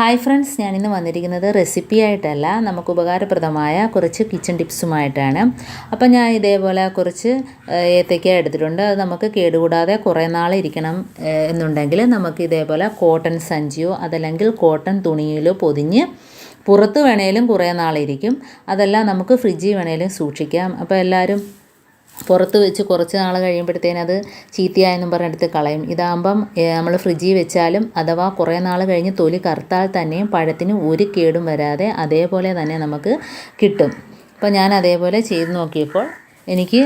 Hi friends ഞാൻ ഇന്ന് വന്നിരിക്കുന്നത് റെസിപ്പി ആയിട്ടല്ല നമുക്ക് ഉപകാരപ്രദമായ കുറച്ച് കിച്ചൺ ടിപ്സുമായിട്ടാണ് അപ്പം ഞാൻ ഇതേപോലെ കുറച്ച് ഏത്തയ്ക്ക എടുത്തിട്ടുണ്ട്. അത് നമുക്ക് കേടുകൂടാതെ കുറേ നാൾ ഇരിക്കണം എന്നുണ്ടെങ്കിൽ നമുക്ക് ഇതേപോലെ കോട്ടൺ സഞ്ചിയോ അതല്ലെങ്കിൽ കോട്ടൺ തുണിയിലോ പൊതിഞ്ഞ് പുറത്ത് വേണേലും കുറേ നാളിരിക്കും അതെല്ലാം നമുക്ക് ഫ്രിഡ്ജിൽ വേണേലും സൂക്ഷിക്കാം. അപ്പോൾ എല്ലാവരും പുറത്ത് വെച്ച് കുറച്ച് നാൾ കഴിയുമ്പോഴത്തേനും അത് ചീത്തയായെന്നും പറഞ്ഞെടുത്ത് കളയും. ഇതാകുമ്പം നമ്മൾ ഫ്രിഡ്ജിൽ വെച്ചാലും അഥവാ കുറേ നാൾ കഴിഞ്ഞ് തൊലി കറുത്താൽ തന്നെയും പഴത്തിന് ഒരു കേടും വരാതെ അതേപോലെ തന്നെ നമുക്ക് കിട്ടും. അപ്പോൾ ഞാൻ അതേപോലെ ചെയ്ത് നോക്കിയപ്പോൾ എനിക്ക്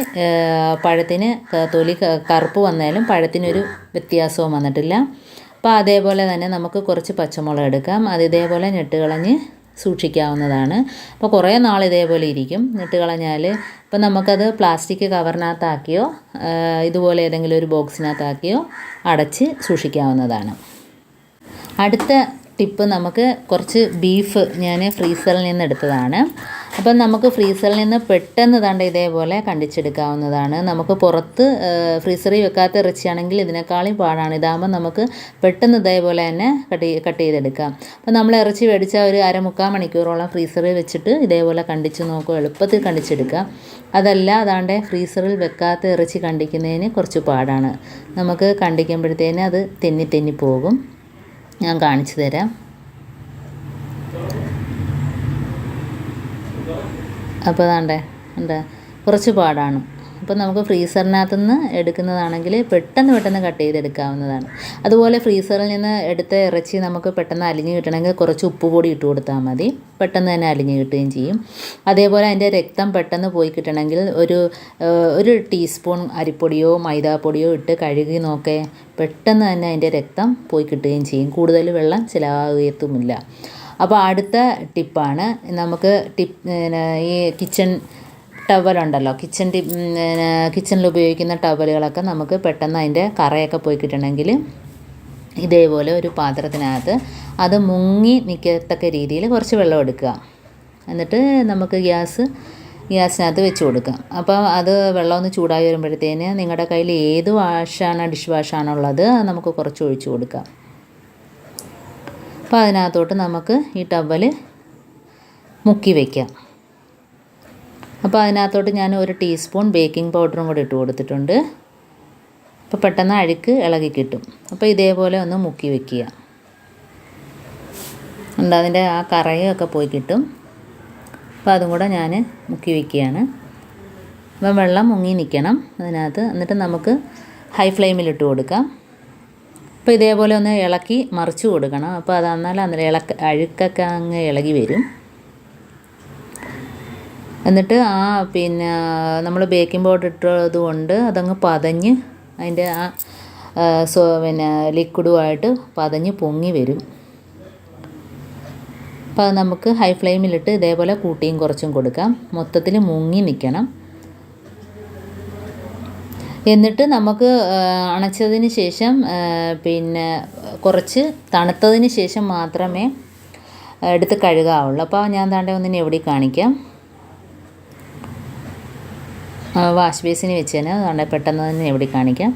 പഴത്തിന് തൊലി കറുപ്പ് വന്നാലും പഴത്തിനൊരു വ്യത്യാസവും വന്നിട്ടില്ല. അപ്പോൾ അതേപോലെ തന്നെ നമുക്ക് കുറച്ച് പച്ചമുളക് എടുക്കാം. അത് ഇതേപോലെ ഞെട്ട് കളഞ്ഞ് സൂക്ഷിക്കാവുന്നതാണ്. അപ്പോൾ കുറേ നാൾ ഇതേപോലെ ഇരിക്കും. ഞെട്ട് കളഞ്ഞാൽ ഇപ്പം നമുക്കത് പ്ലാസ്റ്റിക് കവറിനകത്താക്കിയോ ഇതുപോലെ ഏതെങ്കിലും ഒരു ബോക്സിനകത്താക്കിയോ അടച്ച് സൂക്ഷിക്കാവുന്നതാണ്. അടുത്ത ടിപ്പ് നമുക്ക് കുറച്ച് ബീഫ് ഞാൻ ഫ്രീസറിൽ നിന്ന് എടുത്തതാണ്. അപ്പം നമുക്ക് ഫ്രീസറിൽ നിന്ന് പെട്ടെന്ന് തണ്ട ഇതേപോലെ കണ്ടിച്ചെടുക്കാവുന്നതാണ്. നമുക്ക് പുറത്ത് ഫ്രീസറിൽ വെക്കാത്ത ഇറച്ചിയാണെങ്കിൽ ഇതിനേക്കാളും പാടാണ്. ഇതാകുമ്പോൾ നമുക്ക് പെട്ടെന്ന് ഇതേപോലെ തന്നെ കട്ട് കട്ട് ചെയ്തെടുക്കാം. അപ്പം നമ്മൾ ഇറച്ചി മേടിച്ചാൽ ഒരു അരമുക്കാൽ മണിക്കൂറോളം ഫ്രീസറിൽ വെച്ചിട്ട് ഇതേപോലെ കണ്ടിച്ച് നോക്കുക എളുപ്പത്തിൽ കണ്ടിച്ചെടുക്കാം. അതല്ല അതാണ്ട് ഫ്രീസറിൽ വെക്കാത്ത ഇറച്ചി കണ്ടിക്കുന്നതിന് കുറച്ച് പാടാണ്. നമുക്ക് കണ്ടിക്കുമ്പോഴത്തേന് അത് തെന്നി തെന്നി പോകും. ഞാൻ കാണിച്ചു തരാം. അപ്പോൾ അതാണ്ടേ എന്താ കുറച്ച് പാടാണ്. അപ്പോൾ നമുക്ക് ഫ്രീസറിനകത്ത് നിന്ന് എടുക്കുന്നതാണെങ്കിൽ പെട്ടെന്ന് പെട്ടെന്ന് കട്ട് ചെയ്തെടുക്കാവുന്നതാണ്. അതുപോലെ ഫ്രീസറിൽ നിന്ന് എടുത്ത ഇറച്ചി നമുക്ക് പെട്ടെന്ന് അലിഞ്ഞ് കിട്ടണമെങ്കിൽ കുറച്ച് ഉപ്പ് പൊടി ഇട്ട് കൊടുത്താൽ മതി. പെട്ടെന്ന് തന്നെ അലിഞ്ഞ് കിട്ടുകയും ചെയ്യും. അതേപോലെ അതിന്റെ രക്തം പെട്ടെന്ന് പോയി കിട്ടണമെങ്കിൽ ഒരു ഒരു ടീസ്പൂൺ അരിപ്പൊടിയോ മൈദാപ്പൊടിയോ ഇട്ട് കഴുകി നോക്കേ പെട്ടെന്ന് തന്നെ അതിന്റെ രക്തം പോയി കിട്ടുകയും ചെയ്യും. കൂടുതൽ വെള്ളം ചിലവാകത്തുമില്ല. അപ്പോൾ അടുത്ത ടിപ്പാണ് നമുക്ക് ടിപ്പ് ഈ കിച്ചൺ ടവലുണ്ടല്ലോ. കിച്ചൺ ടിപ്പ് കിച്ചണിൽ ഉപയോഗിക്കുന്ന ടവലുകളൊക്കെ നമുക്ക് പെട്ടെന്ന് അതിന്റെ കറയൊക്കെ പോയി കിട്ടണമെങ്കിൽ ഇതേപോലെ ഒരു പാത്രത്തിനകത്ത് അത് മുങ്ങി നിൽക്കത്തക്ക രീതിയിൽ കുറച്ച് വെള്ളം എടുക്കുക. എന്നിട്ട് നമുക്ക് ഗ്യാസ് ഗ്യാസിനകത്ത് വെച്ച് കൊടുക്കാം. അപ്പോൾ അത് വെള്ളം ഒന്ന് ചൂടായി വരുമ്പോഴത്തേന് നിങ്ങളുടെ കയ്യിൽ ഏത് വാഷാണ് ഡിഷ് വാഷാണുള്ളത് നമുക്ക് കുറച്ച് ഒഴിച്ച് കൊടുക്കാം. അപ്പോൾ അതിനകത്തോട്ട് നമുക്ക് ഈ ടവൽ മുക്കി വയ്ക്കാം അപ്പോൾ അതിനകത്തോട്ട് ഞാൻ ഒരു ടീസ്പൂൺ ബേക്കിംഗ് പൗഡറും കൂടി ഇട്ട് കൊടുത്തിട്ടുണ്ട്. അപ്പോൾ പെട്ടെന്ന് അഴുക്ക് ഇളകി കിട്ടും. അപ്പോൾ ഇതേപോലെ ഒന്ന് മുക്കി വയ്ക്കുക ഉണ്ട് അതിന്റെ ആ കറയൊക്കെ പോയി കിട്ടും. അപ്പോൾ അതും കൂടെ ഞാൻ മുക്കി വയ്ക്കുകയാണ് അപ്പം വെള്ളം മുങ്ങി നിൽക്കണം. അതിനകത്ത് എന്നിട്ട് നമുക്ക് ഹൈ ഫ്ലെയിമിലിട്ട് കൊടുക്കാം. അപ്പോൾ ഇതേപോലെ ഒന്ന് ഇളക്കി മറിച്ച് കൊടുക്കണം. അപ്പോൾ അതെന്നാൽ അന്നേരം ഇളക്ക അഴുക്കൊക്കെ അങ്ങ് ഇളകി വരും. എന്നിട്ട് ആ പിന്നെ നമ്മൾ ബേക്കിംഗ് പൗഡർ ഇട്ടത് കൊണ്ട് അതങ്ങ് പതഞ്ഞ് അതിന്റെ ആ സോ പിന്നെ ലിക്വിഡുമായിട്ട് പതഞ്ഞ് പൊങ്ങി വരും. അപ്പോൾ അത് നമുക്ക് ഹൈ ഫ്ലെയിമിലിട്ട് ഇതേപോലെ കൂട്ടിയും കുറച്ചും കൊടുക്കാം. മൊത്തത്തിൽ മുങ്ങി നിൽക്കണം. എന്നിട്ട് നമുക്ക് അണച്ചതിന് ശേഷം പിന്നെ കുറച്ച് തണുത്തതിന് ശേഷം മാത്രമേ എടുത്ത് കഴുകാവുള്ളൂ. അപ്പോൾ ഞാൻ താണ്ടെ ഒന്നിനെ എവിടെ കാണിക്കാം. വാഷ് ബേസിന് വെച്ചേന്. അതുകൊണ്ട് പെട്ടെന്ന് തന്നെ എവിടെ കാണിക്കാം.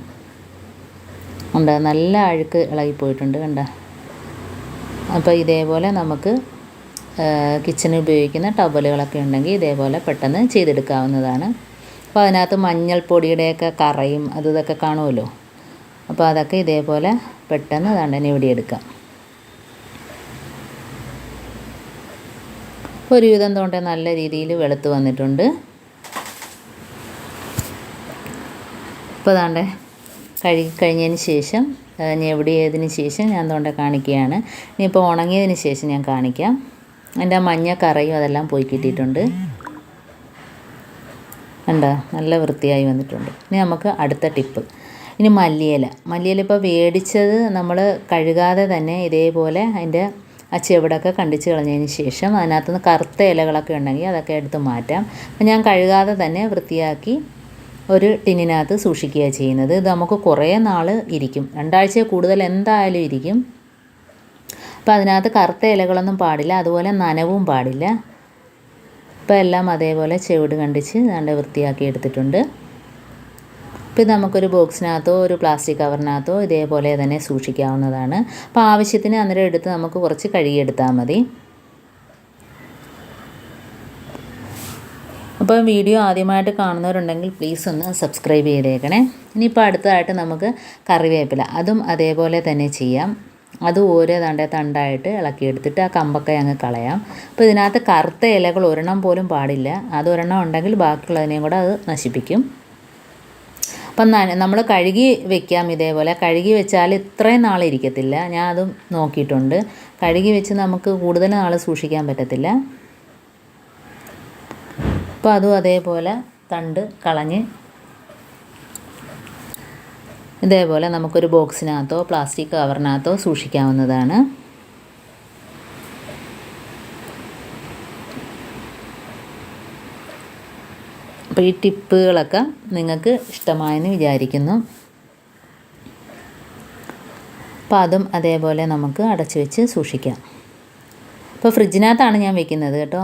ഉണ്ട് നല്ല അഴുക്ക് ഇളകിപ്പോയിട്ടുണ്ട് കണ്ട? അപ്പോൾ ഇതേപോലെ നമുക്ക് കിച്ചണിൽ ഉപയോഗിക്കുന്ന ടവലുകളൊക്കെ ഉണ്ടെങ്കിൽ ഇതേപോലെ പെട്ടെന്ന് ചെയ്തെടുക്കാവുന്നതാണ്. അപ്പോൾ അതിനകത്ത് മഞ്ഞൾപ്പൊടിയുടെയൊക്കെ കറയും അത് ഇതൊക്കെ കാണുമല്ലോ. അപ്പോൾ അതൊക്കെ ഇതേപോലെ പെട്ടെന്ന് ദണ്ടനെ ഇവിടെ എടുക്കാം. ഒരുവിധം തോണ്ട നല്ല രീതിയിൽ വെളുത്ത് വന്നിട്ടുണ്ട്. ഇപ്പോൾ താണ്ടെ കഴുകി കഴിഞ്ഞതിന് ശേഷം ഞാൻ ഞെവിടിയതിന് ശേഷം ഞാൻ തോണ്ട കാണിക്കുകയാണ്. ഇനിയിപ്പോൾ ഉണങ്ങിയതിന് ശേഷം ഞാൻ കാണിക്കാം. എന്റെ മഞ്ഞ കറയും അതെല്ലാം പോയി കിട്ടിയിട്ടുണ്ട്. കണ്ടോ? നല്ല വൃത്തിയായി വന്നിട്ടുണ്ട്. ഇനി നമുക്ക് അടുത്ത ടിപ്പ്. ഇനി മല്ലിയില. മല്ലിയില ഇപ്പോൾ വേടിച്ചത് നമ്മൾ കഴുകാതെ തന്നെ ഇതേപോലെ അതിന്റെ ആ ചെവിടൊക്കെ കണ്ടിച്ച് കളഞ്ഞതിന് ശേഷം അതിനകത്തുനിന്ന് കറുത്ത ഇലകളൊക്കെ ഉണ്ടെങ്കിൽ അതൊക്കെ എടുത്ത് മാറ്റാം. അപ്പം ഞാൻ കഴുകാതെ തന്നെ വൃത്തിയാക്കി ഒരു ടിന്നിനകത്ത് സൂക്ഷിക്കുക ചെയ്യുന്നത്. ഇത് നമുക്ക് കുറേ നാൾ ഇരിക്കും. രണ്ടാഴ്ച കൂടുതൽ എന്തായാലും ഇരിക്കും. അപ്പോൾ അതിനകത്ത് കറുത്ത ഇലകളൊന്നും പാടില്ല. അതുപോലെ നനവും പാടില്ല. അപ്പോൾ എല്ലാം അതേപോലെ ചെവിട് കണ്ടിച്ച് നല്ല വൃത്തിയാക്കി എടുത്തിട്ടുണ്ട്. ഇപ്പോൾ നമുക്കൊരു ബോക്സിനകത്തോ ഒരു പ്ലാസ്റ്റിക് കവറിനകത്തോ ഇതേപോലെ തന്നെ സൂക്ഷിക്കാവുന്നതാണ്. അപ്പോൾ ആവശ്യത്തിന് അന്നേരം എടുത്ത് നമുക്ക് കുറച്ച് കഴുകിയെടുത്താൽ മതി. അപ്പോൾ വീഡിയോ ആദ്യമായിട്ട് കാണുന്നവരുണ്ടെങ്കിൽ പ്ലീസ് ഒന്ന് സബ്സ്ക്രൈബ് ചെയ്തേക്കണേ. ഇനിയിപ്പോൾ അടുത്തതായിട്ട് നമുക്ക് കറിവേപ്പില അതും അതേപോലെ തന്നെ ചെയ്യാം. അത് ഓരോ തണ്ട തണ്ടായിട്ട് ഇളക്കിയെടുത്തിട്ട് ആ കമ്പൊക്കെ അങ്ങ് കളയാം. അപ്പോൾ ഇതിനകത്ത് കറുത്ത ഇലകൾ ഒരെണ്ണം പോലും പാടില്ല. അത് ഒരെണ്ണം ഉണ്ടെങ്കിൽ ബാക്കിയുള്ളതിനെയും കൂടെ അത് നശിപ്പിക്കും. അപ്പം നമ്മൾ കഴുകി വെക്കാം ഇതേപോലെ. കഴുകി വെച്ചാൽ ഇത്രയും നാൾ ഇരിക്കത്തില്ല. ഞാൻ അതും നോക്കിയിട്ടുണ്ട്. കഴുകി വെച്ച് നമുക്ക് കൂടുതൽ നാൾ സൂക്ഷിക്കാൻ പറ്റത്തില്ല. അപ്പോൾ അതും അതേപോലെ തണ്ട് കളഞ്ഞ് ഇതേപോലെ നമുക്കൊരു ബോക്സിനകത്തോ പ്ലാസ്റ്റിക് കവറിനകത്തോ സൂക്ഷിക്കാവുന്നതാണ്. അപ്പോൾ ഈ ടിപ്പുകളൊക്കെ നിങ്ങൾക്ക് ഇഷ്ടമായെന്ന് വിചാരിക്കുന്നു. അപ്പോൾ അതും അതേപോലെ നമുക്ക് അടച്ചു വെച്ച് സൂക്ഷിക്കാം. അപ്പോൾ ഫ്രിഡ്ജിനകത്താണ് ഞാൻ വെക്കുന്നത് കേട്ടോ.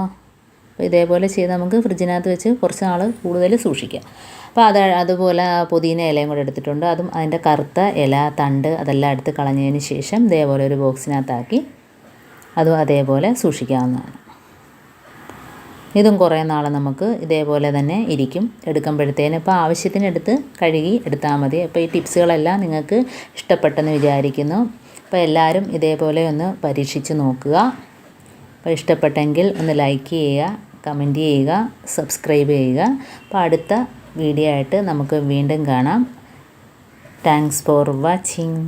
അപ്പോൾ ഇതേപോലെ ചെയ്ത് നമുക്ക് ഫ്രിഡ്ജിനകത്ത് വെച്ച് കുറച്ച് നാൾ കൂടുതൽ സൂക്ഷിക്കാം. അപ്പോൾ അത് അതുപോലെ പുതിന ഇലയും കൂടെ എടുത്തിട്ടുണ്ട്. അതും അതിന്റെ കറുത്ത ഇല തണ്ട് അതെല്ലാം എടുത്ത് കളഞ്ഞതിന് ശേഷം ഇതേപോലെ ഒരു ബോക്സിനകത്താക്കി അതും അതേപോലെ സൂക്ഷിക്കാവുന്നതാണ്. ഇതും കുറേ നാൾ നമുക്ക് ഇതേപോലെ തന്നെ ഇരിക്കും. എടുക്കുമ്പോഴത്തേന് ഇപ്പോൾ ആവശ്യത്തിനെടുത്ത് കഴുകി എടുത്താൽ മതി. അപ്പോൾ ഈ ടിപ്സുകളെല്ലാം നിങ്ങൾക്ക് ഇഷ്ടപ്പെട്ടെന്ന് വിചാരിക്കുന്നു. അപ്പോൾ എല്ലാവരും ഇതേപോലെ ഒന്ന് പരീക്ഷിച്ച് നോക്കുക. അപ്പോൾ ഇഷ്ടപ്പെട്ടെങ്കിൽ ഒന്ന് ലൈക്ക് ചെയ്യുക. കമന്റ് ചെയ്യുക സബ്സ്ക്രൈബ് ചെയ്യുക. അപ്പോൾ അടുത്ത വീഡിയോ ആയിട്ട് നമുക്ക് വീണ്ടും കാണാം. Thanks for watching